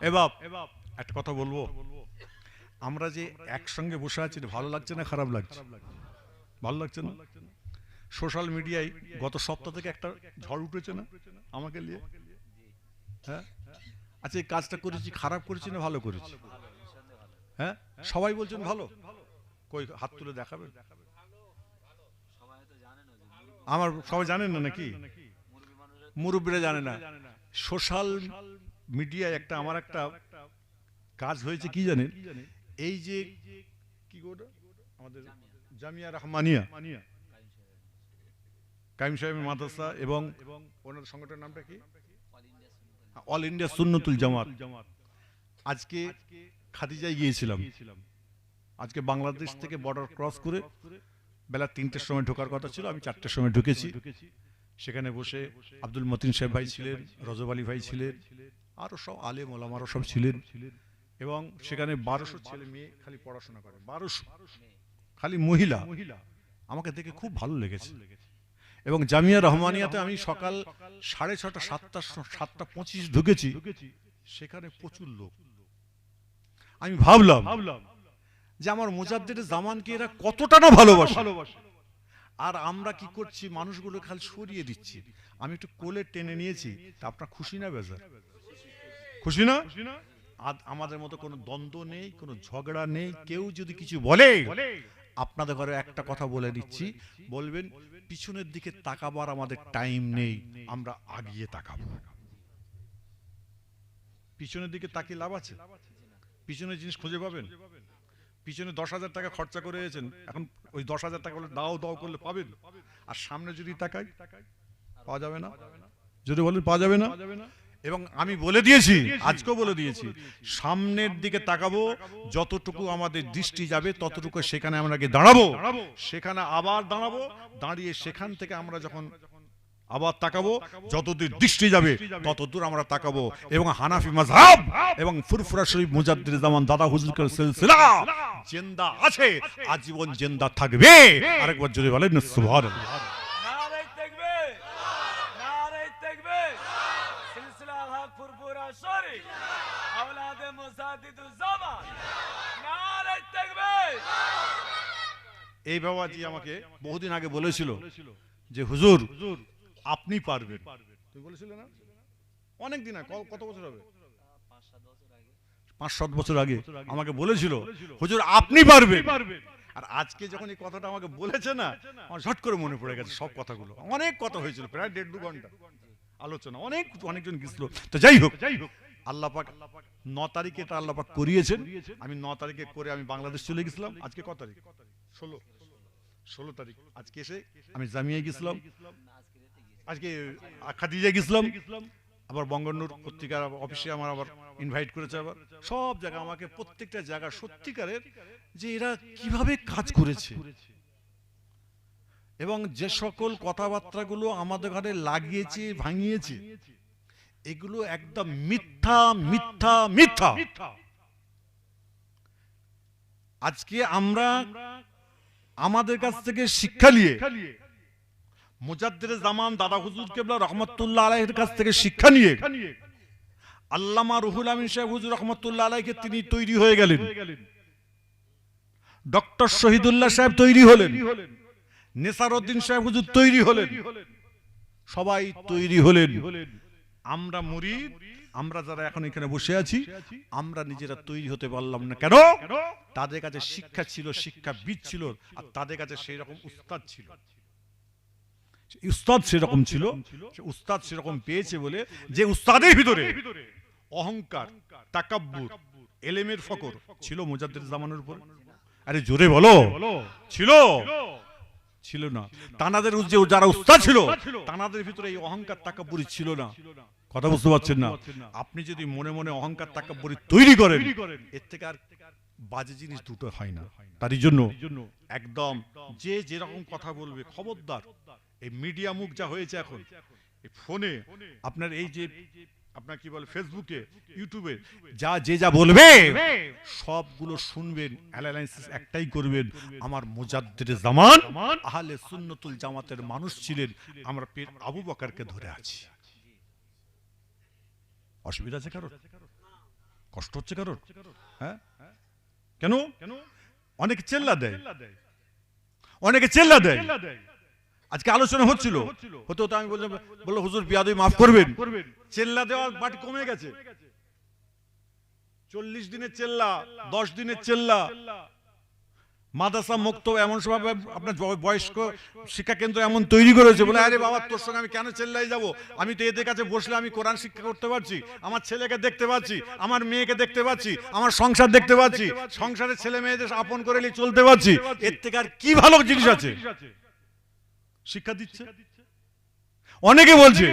এবার একটা কথা বলব? আমরা যে একসঙ্গে বসে আছি ভালো লাগছে না খারাপ লাগছে? ভালো লাগছে না? সোশ্যাল মিডিয়ায় গত সপ্তাহ থেকে একটা ঝড় উঠেছে না? আমাকে নিয়ে? হ্যাঁ? আচ্ছা এই কাজটা করেছি খারাপ করেছি না ভালো করেছি হ্যাঁ? সবাই বলছেন ভালো? কই হাত তুলে দেখাবেন? আমার সবাই জানেন না নাকি? মুরব্বীরা জানে না। সোশ্যাল মিডিয়ায় একটা আমার একটা কাজ হয়েছে কি জানেন? এই যে কি গোটা আমাদের জামিয়া। রহমানিয়া। কাইম সাহেবের মাদ্রাসা এবং ওনার সংগঠনের নামটা কি? অল ইন্ডিয়া সুন্নতুল জামাত আজকে খাদিজায় গিয়েছিলাম। আজকে বাংলাদেশ থেকে বর্ডার ক্রস করে বেলা তিনটের সময় ঢোকার কথা ছিল আমি চারটের সময় ঢুকেছি। সেখানে বসে আব্দুল মতিন সাহেব ভাই ছিলেন রজব আলী ভাই ছিলেন। আরও সব আলেম ওলামারও সব ছিলেন এবং সেখানে বারোশো ছেলে মেয়ে খালি পড়াশোনা করে, বারোশো। খালি মহিলা। মহিলা আমাকে দেখে খুব ভালো লেগেছে। এবং জামিয়া রহমানিয়াতে আমি সকাল সাড়ে ছটা, সাতটা সাতটা পঁচিশ ঢুকেছি, সেখানে প্রচুর লোক। আমি ভাবলাম ভাবলাম যে আমার মুজাদ্দের জামানকে এরা কতটা না ভালোবাসে। আর আমরা কি করছি? মানুষগুলো খালি সরিয়ে দিচ্ছি। আমি একটু কোলে টেনে নিয়েছি, তা আপনার খুশি না, বেজার? খুশি না? আমাদের মতো কোনো দ্বন্দ্ব নেই কোনো ঝগড়া নেই কেউ যদি কিছু বলে আপনাদের ঘরে একটা কথা বলে দিচ্ছি। বলবেন পিছনের দিকে তাকাবার আমাদের টাইম নেই আমরা আগিয়ে তাকাবো। পিছনের দিকে তাকিয়ে লাভ আছে? পিছনের জিনিস খুঁজে পাবেন? পিছনে দশ হাজার টাকা খরচা করে এসেছেন এখন ওই দশ হাজার টাকা করলে দাও দাও করলে পাবেন? আর সামনে যদি তাকাই পাওয়া যাবে না? যদি বলেন পাওয়া যাবে না। এবং আমি বলে দিয়েছি আজকেও বলে দিয়েছি সামনের দিকে তাকাবো যতটুকু আমাদের দৃষ্টি যাবে ততটুকু সেখানে আমরা গিয়ে দাঁড়াবো। সেখানে আবার দাঁড়াবো দাঁড়িয়ে সেখান থেকে আমরা যখন আবার তাকাবো যতদূর দৃষ্টি যাবে ততদূর আমরা তাকাবো। এবং হানাফি মাযহাব এবং ফুরফুরা শরীফ মুজাদ্দিদ জামান দাদা হুজুরকের সিলসিলা জিন্দা আছে আজীবন জেন্দা থাকবে। আরেকবার যদি বলেন সুবহানাল্লাহ নারে তাকবীর নারে তাকবীর সিলসিলা হক ফুরফুরা শরী আওলাদে মুসাদ্দিদুজ জামান নারে তাকবীর এই বাবাজি আমাকে বহুদিন আগে বলেছিল যে হুজুর আপনি পারবেন। তুমি বলেছিলে না? অনেক দিন কত বছর হবে পাঁচ সাত বছর আগে। আমাকে বলেছিল হুজুর আপনি পারবেন। আর আজকে যখন এই কথাটা আমাকে বলেছে না আমার ঝট করে মনে পড়ে গেছে সব কথাগুলো। অনেক কথা হয়েছিল প্রায় দেড় দু ঘণ্টা। আলোচনা। অনেক অনেকজন গেছিল। তো যাই হোক যাই হোক। আল্লাহ পাক ন তারিখে এটা আল্লাহ পাক করিয়েছেন। আমি ন তারিখে করে আমি বাংলাদেশ চলে গেছিলাম। আজকে কত তারিখ? ষোলো। ষোলো তারিখ। আজকে এসে আমি জামিয়ে গেছিলাম। আজকে খাদিজা গেছিলাম। আবার বঙ্গন্নুর পত্রিকার অফিসে আমার আবার ইনভাইট করেছে আবার। সব জায়গা আমাকে প্রত্যেকটা জায়গা সত্যিকারের যে এরা কীভাবে কাজ করেছে। এবং যে সকল কথাবার্তাগুলো আমাদের ঘরে লাগিয়েছে, ভাঙিয়েছে এগুলো একদম মিথ্যা মিথ্যা মিথ্যা। আজকে আমরা আমাদের কাছ থেকে শিক্ষা নিয়ে মুজাদ্দের জামান দাদা হুজুর কেবলা রহমতুল্লাহ আলাইহির কাছ থেকে শিক্ষা নিয়ে আল্লামা রুহুল আমিন সাহেব হুজুর রহমতুল্লাহ আলাইকে তিনি তৈরি হয়ে গেলেন। ডক্টর শহীদুল্লাহ সাহেব তৈরি হলেন। নেসারউদ্দিন সাহেব হুজুর তৈরি হলেন। সবাই তৈরি হলেন। আমরা মুরিদ, আমরা যারা এখন এখানে বসে আছি, আমরা নিজেরা তৈরি হতে পারলাম না। কেন? তাদের কাছে শিক্ষা ছিল শিক্ষাবিদ ছিল, আর তাদের কাছে সেই রকম উস্তাদ ছিল। উস্তাদ সেরকম ছিল উস্তাদ সেরকম পেয়েছে বলে যে উস্তাদের ভিতরে অহংকার, তাকাব্বুর, এলেমের ফকর ছিল মুজাদ্দিদ জামানের উপর। আরে জোরে বলো। ছিল? ছিল না। তানাদের যে যারা উস্তাদ ছিল, তানাদের ভিতরে এই অহংকার, তাকাব্বুরি ছিল না। কথা বুঝতে পারছেন না? আপনি যদি মনে মনে অহংকার তাকাব্বুরি তৈরি করেন এর থেকে আর বাজে জিনিস দুটো হয় না। তারই জন্য একদম যে যেরকম কথা বলবে খবরদার। এই মিডিয়া মুখ যা হয়েছে এখন এই ফোনে আপনার এই যে আপনার কি বলে ফেসবুকে ইউটিউবে যা যে যা বলবে সবগুলো শুনবেন অ্যানালাইসিস একটাই করবেন। আমার মুজাদ্দিদ জামান। আহলে সুন্নতুল জামাতের মানুষ ছিলেন। আমরা পীর আবু বকরকে ধরে আছি। অসুবিধা আছে কারোর? কষ্ট হচ্ছে কারোর? হ্যাঁ? কেন? অনেকে চেল্লা দেয়। অনেকে চেল্লা দেয়। আজকে আলোচনা হচ্ছিল। হতে হতে আমি বললাম, বলল, হুজুর বিয়াদই মাফ করবেন। চেল্লা দেওয়ার বাট কমে গেছে। চল্লিশ দিনের চেল্লা, দশ দিনের চেল্লা মাদ্রাসা মুক্ত এমন সময় আপনার বয়স্ক শিক্ষা কেন্দ্র এমন তৈরি করেছে বলে আরে বাবা তোর সঙ্গে আমি কেন চেল্লাই যাব? আমি তো এদের কাছে বসলে আমি কোরআন শিক্ষা করতে পারছি আমার ছেলেকে দেখতে পাচ্ছি আমার মেয়েকে দেখতে পাচ্ছি আমার সংসার দেখতে পাচ্ছি সংসারের ছেলে মেয়েদের আপন করে নিয়ে চলতে পারছি। এর থেকে আর কি ভালো জিনিস আছে? শিক্ষা দিচ্ছে। অনেকে বলছে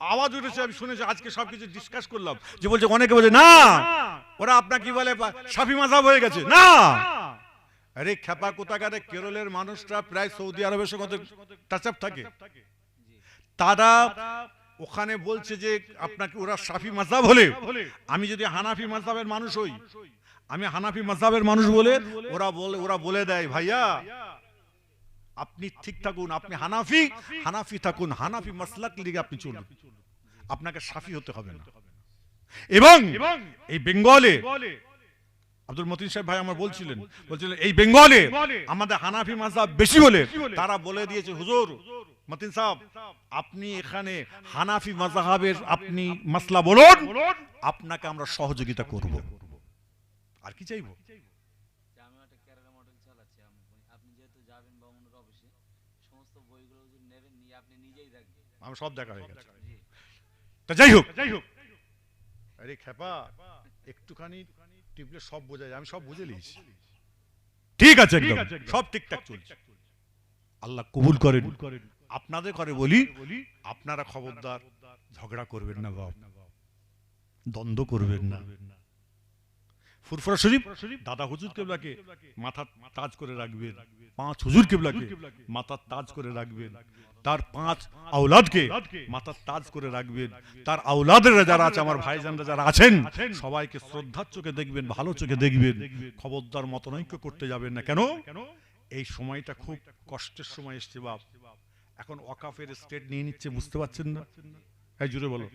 আওয়াজ উঠেছে আমি শুনেছি আজকে সবকিছু ডিসকাস করলাম যে বলছে অনেকে বলছে না ওরা আপনার কি বলে সাফি মাজাব হয়ে গেছে। না। আরে খেপা কোথাকারে কেরলের মানুষরা প্রায় সৌদি আরবের সঙ্গে টাচ আপ থাকে। তারা ওখানে বলছে যে আপনাকে ওরা সাফি মাজাব হলে আমি যদি হানাফি মাজাবের মানুষ হই, আমি হানাফি মাজাবের মানুষ বলে ওরা বলে ওরা বলে দেয়, ভাইয়া, আপনি ঠিক থাকুন, আপনি হানাফি হানাফি থাকুন, হানাফি মাসলাক লিগে আপনি চলুন। আপনাকে সাফি হতে হবে না। এবং এই বেঙ্গলে আব্দুল মতিন সাহেব ভাই আমার বলছিলেন বলছিলেন, এই বেঙ্গলে আমাদের হানাফি মাযহাব বেশি বলে তারা বলে দিয়েছে, হুজুর, মতিন সাহেব, আপনি এখানে হানাফি মাযহাবের আপনি মাসলা বলুন, আপনাকে আমরা সহযোগিতা করব। আর কি চাইব? যাই হোক যাই হোক। আরে খেপা, একটুখানি টিপলে সব বোঝা যায় আমি সব বুঝে নিয়েছি। ঠিক আছে একদম সব ঠিকঠাক চলছে। আল্লাহ কবুল করেন। আপনাদের বলি আপনারা খবরদার ঝগড়া করবেন না বাপ। দ্বন্দ্ব করবেন না। ফুরফুরা শরীফ দাদা হুজুর কেবলাকে মাথা তাজ করে রাখবেন। পাঁচ হুজুর কেবলাকে মাথা তাজ করে রাখবেন। তার পাঁচ আওলাদকে মাথার তাজ করে রাখবেন। তার আওলাদেরা যারা আছে আমার ভাইজানরা যারা আছেন সবাইকে শ্রদ্ধার চোখে দেখবেন ভালো চোখে দেখবেন। খবরদার মতনৈক্য করতে যাবেন না কেন? এই সময়টা খুব কষ্টের সময় এসছে বাপ। এখন ওয়াকাফের স্টেট নিয়ে নিচ্ছে বুঝতে পারছেন না? এই জুড়ে বলো।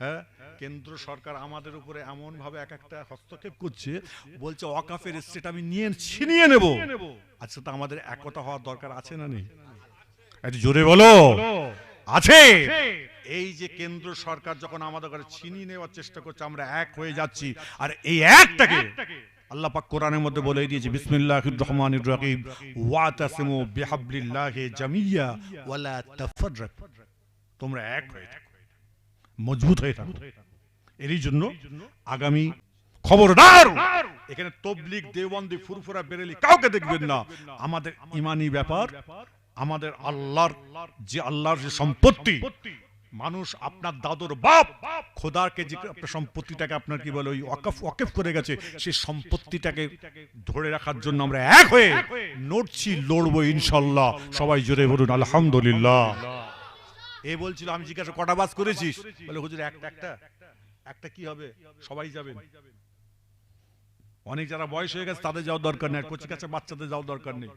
হ্যাঁ? কেন্দ্র সরকার আমাদের উপরে এমন ভাবে এক একটা হস্তক্ষেপ করছে বলছে ওয়াকাফের স্টেট আমি নিয়ে ছিনিয়ে নেব। আচ্ছা তো আমাদের একতা হওয়ার দরকার আছে না নেই? একটু জোরে বলো। আছে। এই যে কেন্দ্র সরকার যখন আমাদের ঘরে ছিনিয়ে নেওয়ার চেষ্টা করছে আমরা এক হয়ে যাচ্ছি। আর এই একটাকে আল্লাহ পাক কোরআনের মধ্যে বলে দিয়েছে বিসমিল্লাহির রহমানির রহিম ওয়াতাসিমু বিহাবলিল্লাহি জামিয়া ওয়ালা তাফাররাকু। তোমরা এক হয়ে থাকো মজবুত হয়ে থাকো। এরই জন্য আগামী খবরদার এখানে তবলিগ দেওবন্দি ফুরফুরা বেরেলি কাউকে দেখবেন না। আমাদের ইমানি ব্যাপার আমাদের আল্লাহর যে আল্লাহর যে সম্পত্তি, মানুষ আপনার দাদুর বাপ, খোদাকে যে আপনার সম্পত্তিটাকে আপনার কি বলে ওই করে গেছে, সেই সম্পত্তিটাকে ধরে রাখার জন্য আমরা এক হয়ে নড়ছি, লড়বো ইনশাল্লাহ। সবাই জোরে বলুন, আলহামদুলিল্লাহ। এ বলছিল, আমি জিজ্ঞাসা কটা বাস করেছিস? বলে, হুজুর, একটা একটা একটা কি হবে? সবাই যাবেন। অনেক যারা বয়স হয়ে গেছে তাদের যাওয়ার দরকার নেই। আর কচি কাছে বাচ্চাদের যাওয়ার দরকার নেই।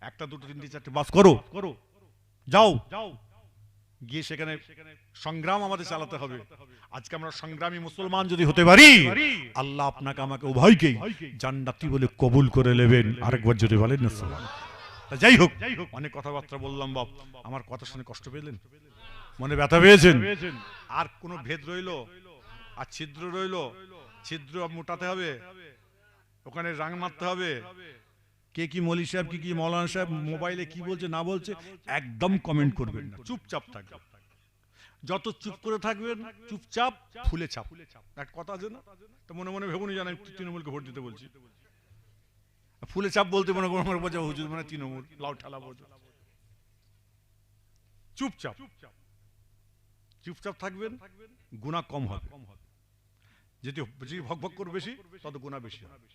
একটা দুটো তিনটে চারটে বাস করো। করো। যাও। যাও। গিয়ে সেখানে সংগ্রাম আমাদের চালাতে হবে। আজকে আমরা সংগ্রামী মুসলমান যদি হতে পারি আল্লাহ আপনাকে আমাকে উভয়কেই জান্নাতি বলে কবুল করে নেবেন। আরেকবার যদি বলেন না সুবহান। তা যাই হোক অনেক কথাবার্তা বললাম বাপ। আমার কথা শুনে কষ্ট পেলেন? মনে ব্যথা পেয়েছেন? আর কোনো ভেদ রইল? আর ছিদ্র রইল? ছিদ্র মোটাতে হবে। ওখানে রাং মারতে হবে। কে কি মলি সাহেব, কি কি মৌলানা সাহেব, মোবাইলে কি বলছে, না বলছে, একদম কমেন্ট করবেন না। চুপচাপ থাকবেন। যত চুপ করে থাকবেন, চুপচাপ ফুলে চাপ এক কথা আছে না? তো মনে মনে ভেবুনি জানা তৃণমূলকে ভোট দিতে বলছি। ফুলে চাপ বলতে মনে করো আমার বোঝা হুজুর মানে তৃণমূল, লাউ ঠালা বোঝো চুপচাপ। চুপচাপ থাকবেন গুণা কম হবে। যদি যদি ভক ভক করবে বেশি, তত গুণা বেশি হবে।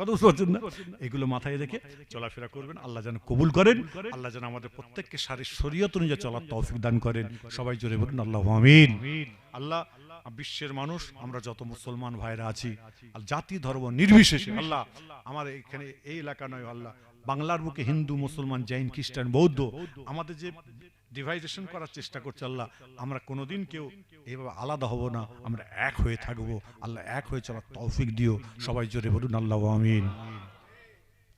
কথা বুঝতে না এগুলো মাথায় রেখে চলাফেরা করবেন। আল্লাহ যেন কবুল করেন। আল্লাহ যেন আমাদের প্রত্যেককে সারি শরীয়ত অনুযায়ী চলার তৌফিক দান করেন। সবাই জোরে বলুন, আল্লাহ আমিন। আল্লাহ বিশ্বের মানুষ, আমরা যত মুসলমান ভাইরা আছি জাতি ধর্ম নির্বিশেষে, আল্লাহ, আমার এখানে এই এলাকা নয়, আল্লাহ, বাংলার বুকে হিন্দু, মুসলমান, জৈন, খ্রিস্টান, বৌদ্ধ, আমাদের যে ডিভাইডেশন করার চেষ্টা করছে আল্লাহ। আমরা কোনোদিন কেউ এভাবে আলাদা হব না। আমরা এক হয়ে থাকব। আল্লাহ এক হয়ে চলার তৌফিক দিও। সবাই জোরে বলুন, আল্লাহ আমিন।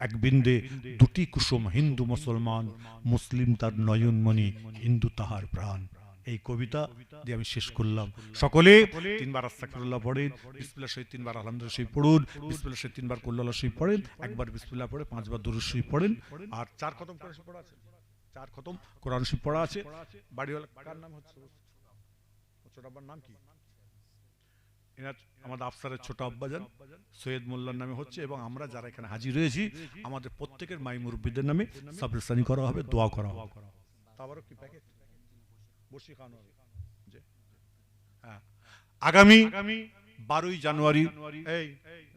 এক বিন্দে দুটি কুসুম, হিন্দু, মুসলমান, মুসলিম তার নয়নমণি, হিন্দু তাহার প্রাণ। এই কবিতা দিয়ে আমি শেষ করলাম। সকলে তিনবার আস্তাকুল্লাহ পড়েন। বিসমিল্লাহ শহীদ তিনবার, আলহামদুলিল্লাহ শহীদ পড়ুন। বিসমিল্লাহ শহীদ তিনবার কুল্লাহ শহীদ পড়েন। একবার বিসমিল্লাহ পড়ে, পাঁচবার দুরুদ শহীদ পড়েন। আর চার কোরআন শরীফ পড়া আছে? চার খতম, কোরআন শরীফ পড়া আছে। বাড়িওয়ালা নাম হচ্ছে? আব্বার নাম কি? আমাদের আফসারের ছোট আব্বাজান সৈয়দ মোল্লার নামে হচ্ছে, এবং আমরা যারা এখানে হাজির হয়েছি, আমাদের প্রত্যেকের মাই মুরব্বীদের নামে সাবরেসানি করা হবে, দোয়া করা হবে। তারপরও কি প্যাকেট বসি খাওয়ানো হ্যাঁ। আগামী বারোই জানুয়ারি, এই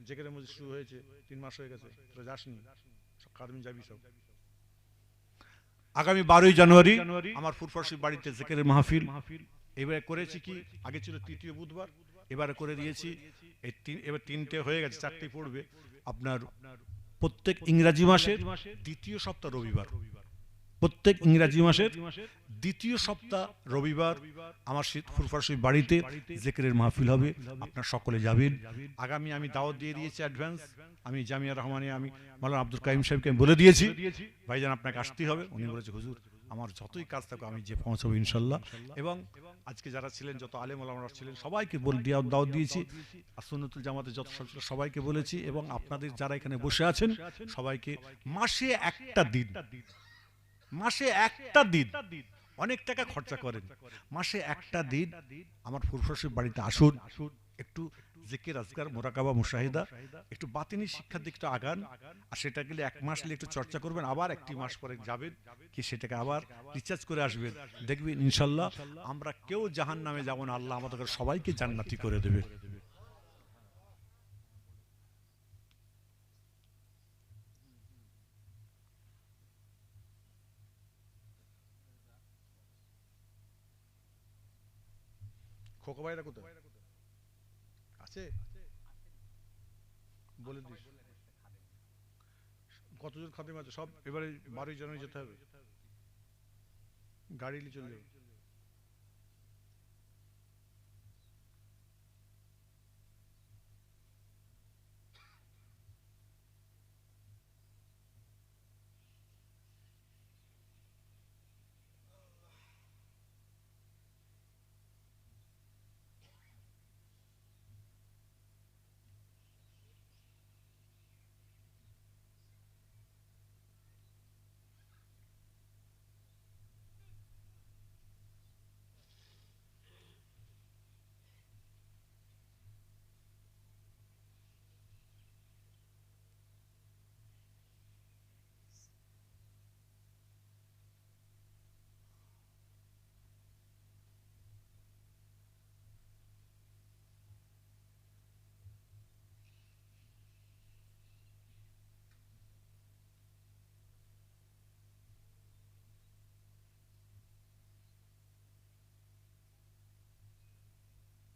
যেখানে শুরু হয়েছে, তিন মাস হয়ে গেছে, তোরা যাসনি? যাবি সব। আগামী বারোই জানুয়ারি আমার ফুরফরসির বাড়িতে জেকেরের মাহফিল। এবারে করেছি কি? আগে ছিল তৃতীয় বুধবার এবারে করে দিয়েছি। এই তিন এবার তিনটে হয়ে গেছে চারটে পড়বে। আপনার প্রত্যেক ইংরাজি মাসের দ্বিতীয় সপ্তাহ রবিবার। প্রত্যেক ইংরাজি মাসের দ্বিতীয় সপ্তাহ রবিবার আমার শীত ফুরফারসি বাড়িতে জেকেরের মাহফিল হবে। আপনার সকলে যাবেন। আগামী আমি দাওয়াত দিয়ে দিয়েছি অ্যাডভান্স আমি জামিয়া রহমানে আমি মালান আব্দুল কাইম সাহেবকে আমি বলে দিয়েছি। ভাইজান আপনাকে আসতেই হবে। উনি বলেছে হুজুর আমার যতই কাজ থাকো আমি যে পৌঁছাবো ইনশাল্লাহ। এবং আজকে যারা ছিলেন যত আলেম আলমরা ছিলেন সবাইকে বল দিয়া দাওয়াত দিয়েছি। আর সুন্নতুল জামাতে যত সব সবাইকে বলেছি এবং আপনাদের যারা এখানে বসে আছেন সবাইকে মাসে একটা দিন। মাসে একটা দিন অনেক টাকা খরচা করেন। মাসে একটা দিন আমার ফুরফরসের বাড়িতে আসুন, একটু জেকের, আজকার, মোরাকাবা, মুশাহিদা, একটু বাতিনি শিক্ষার দিকটা আগান, আর সেটা গেলে এক মাস একটু চর্চা করবেন, আবার একটি মাস পরে যাবেন, কি সেটাকে আবার রিচার্জ করে আসবেন। দেখবেন ইনশাল্লাহ আমরা কেউ জাহান নামে যাব না, আল্লাহ আমাদের সবাইকে জান্নাতি করে দেবে। খোকা ভাইরা কোথায়? আছে? বলে দিস। কতজন খাদিম আছে? সব এবারে বারোই জানুয়ারি যেতে হবে। গাড়ি নিয়ে চলে যাবে।